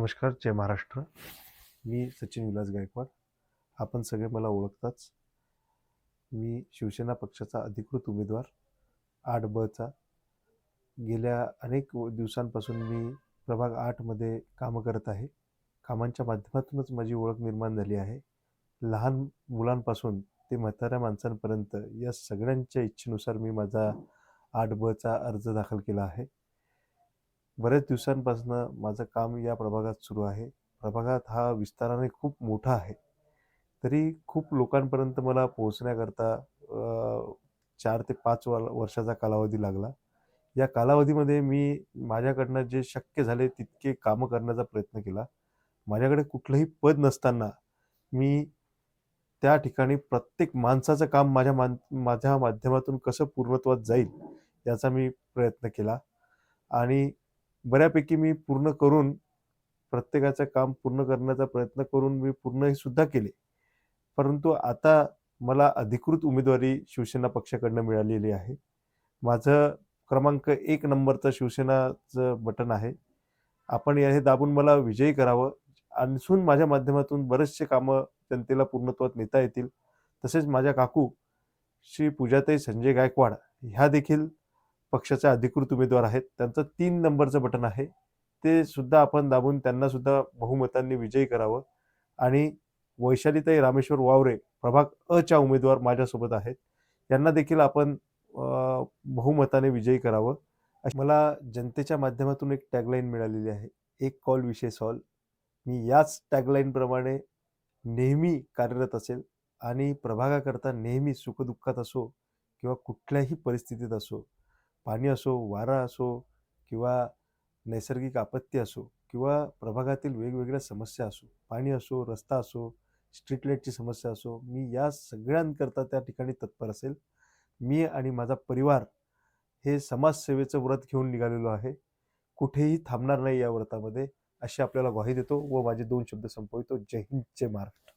नमस्कार जय महाराष्ट्र. मी सचिन विलास गायकवाड. आपण सगळे मला ओळखताच. मी शिवसेना पक्षाचा अधिकृत उमेदवार आठ बचा गेल्या अनेक व- दिवसांपासून मी प्रभाग आठमध्ये कामं करत आहे. कामांच्या माध्यमातूनच माझी ओळख निर्माण झाली आहे. लहान मुलांपासून ते म्हाताऱ्या माणसांपर्यंत या सगळ्यांच्या इच्छेनुसार मी माझा आठ बचा अर्ज दाखल केला आहे. बऱ्याच दिवसांपासून माझं काम या प्रभागात सुरू आहे. प्रभागात हा विस्ताराने खूप मोठा आहे. तरी खूप लोकांपर्यंत मला पोहोचण्याकरता चार ते पाच वर्षाचा कालावधी लागला. या कालावधीमध्ये मी माझ्याकडनं जे शक्य झाले तितके कामं करण्याचा प्रयत्न केला. माझ्याकडे कुठलंही पद नसताना मी त्या ठिकाणी प्रत्येक माणसाचं काम माझ्या मान माझ्या माध्यमातून कसं पूर्णत्वात जाईल याचा मी प्रयत्न केला. आणि बऱ्यापैकी मी पूर्ण करून प्रत्येकाचं काम पूर्ण करण्याचा प्रयत्न करून मी पूर्ण सुद्धा केले. परंतु आता मला अधिकृत उमेदवारी शिवसेना पक्षाकडनं मिळालेली आहे. माझं क्रमांक एक नंबरचं शिवसेनाचं बटन आहे. आपण या- हे दाबून मला विजयी करावं. आणखून माझ्या माध्यमातून बरेचसे कामं जनतेला पूर्णत्वात नेता येतील. तसेच माझ्या काकू श्री पूजाताई संजय गायकवाड ह्या देखील पक्षाचे अधिकृत उमेदवार आहेत. त्यांचं तीन नंबरचं बटन आहे. ते सुद्धा आपण दाबून त्यांना सुद्धा बहुमतांनी विजयी करावं. आणि वैशालीताई रामेश्वर वावरे प्रभाग अ च्या उमेदवार माझ्यासोबत आहेत. यांना देखील आपण बहुमताने विजयी करावं. मला जनतेच्या माध्यमातून एक टॅगलाईन मिळालेली आहे. एक कॉल विषय सॉल्व मी याच टॅगलाईनप्रमाणे नेहमी कार्यरत असेल आणि प्रभागाकरता नेहमी सुखदुःखात असो किंवा कुठल्याही परिस्थितीत असो पाणी असो वारा असो किंवा नैसर्गिक आपत्ती असो किंवा प्रभागातील वेगवेगळ्या समस्या असो पाणी असो रस्ता असो स्ट्रीट लाईटची समस्या असो मी या सगळ्यांकरता त्या ठिकाणी तत्पर असेल. मी आणि माझा परिवार हे समाजसेवेचं व्रत घेऊन निघालेलो आहे. कुठेही थांबणार नाही या व्रतामध्ये अशी आपल्याला ग्वाही देतो व माझे दोन शब्द संपवितो. जय हिंद जय महाराष्ट्र.